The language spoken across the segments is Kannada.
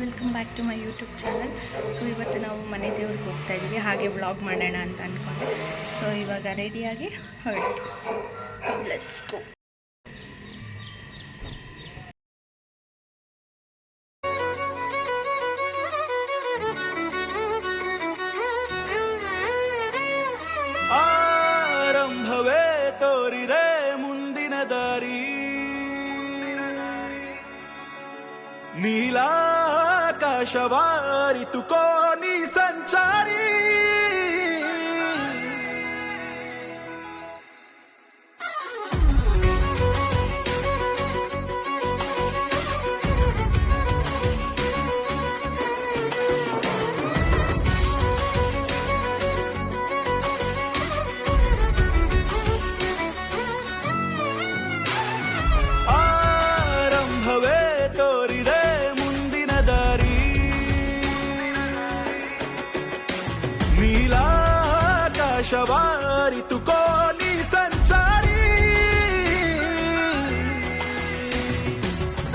Welcome back to my YouTube channel. So, ಇವತ್ತು ನಾವು ಮನೆ ದೇವ್ರಿಗೆ ಹೋಗ್ತಾ ಇದ್ದೀವಿ ಹಾಗೆ ವ್ಲಾಗ್ ಮಾಡೋಣ ಅಂತ ಅಂದ್ಕೊಂಡೆ ಸೊ, ಇವಾಗ ರೆಡಿಯಾಗಿ ಹೊರಡ್ತು ಸೊ ಲೆಟ್ಸ್ ಗೋ ಆರಂಭವೇ ತೋರಿದೆ ಮುಂದಿನ ದಾರಿ. ನೀಲಾಕಾಶವಾರಿತು ಕೋನಿ ಸಂಚಾರಿ ಆರಂಭವೇ ನೀಲಾಕಾಶವಾರಿತು ಕೋಲಿ ಸಂಚಾರಿ.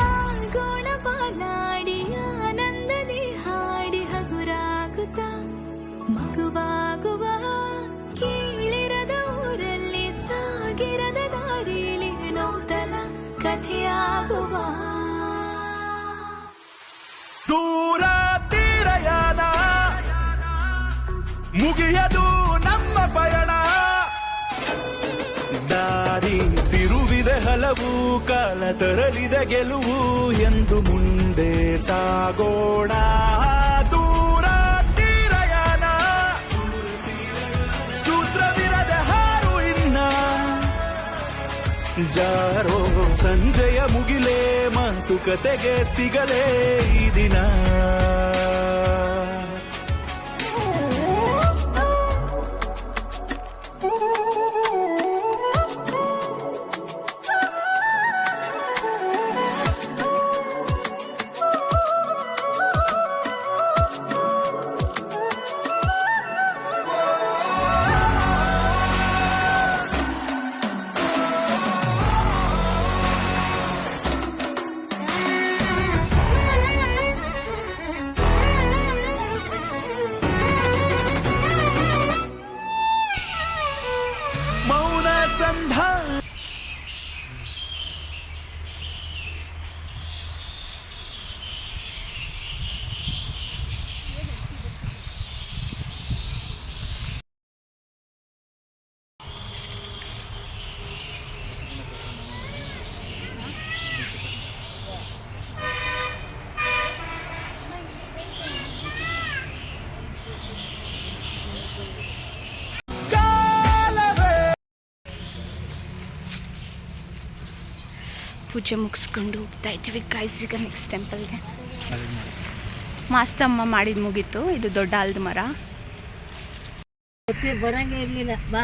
ಆಗೋಣ ಆನಂದ ಆನಂದದಿ ಹಾಡಿ ಹಗುರಾಗುತ್ತ. ಮಗುವಾಗುವ ಕೀಳಿರದ ಊರಲ್ಲಿ ಸಾಗಿರದ ದಾರಿಲಿ ನೂತನ ಕಥೆಯಾಗುವ. ದೂರ ಮುಗಿಯದು ಪಯಣ. ದಾರಿ ತಿರುವಿದೆ ಹಲವು ಕಾಲ ತರಲಿದೆ ಗೆಲುವು ಎಂದು ಮುಂದೆ ಸಾಗೋಣ. ದೂರ ಸೂತ್ರವಿರದ ಜಾರೋ ಸಂಜೆಯ ಮುಗಿಲೇ ಮಾತುಕತೆಗೆ ಸಿಗಲೇ ಈ ದಿನ. Woo-hoo! ಪೂಜೆ ಮುಗಿಸ್ಕೊಂಡು ಹೋಗ್ತಾ ಇದ್ವಿ ಗೈಸ್ ಈಗ ನೆಕ್ಸ್ಟ್ ಟೆಂಪಲ್ಗೆ ಮಾಸ್ತಮ್ಮ ಮಾಡಿದ ಮುಗೀತು. ಇದು ದೊಡ್ಡ ಆಲ್ದ ಮರ. ಬರಂಗೇ ಇರಲಿಲ್ಲ. ಬಾ.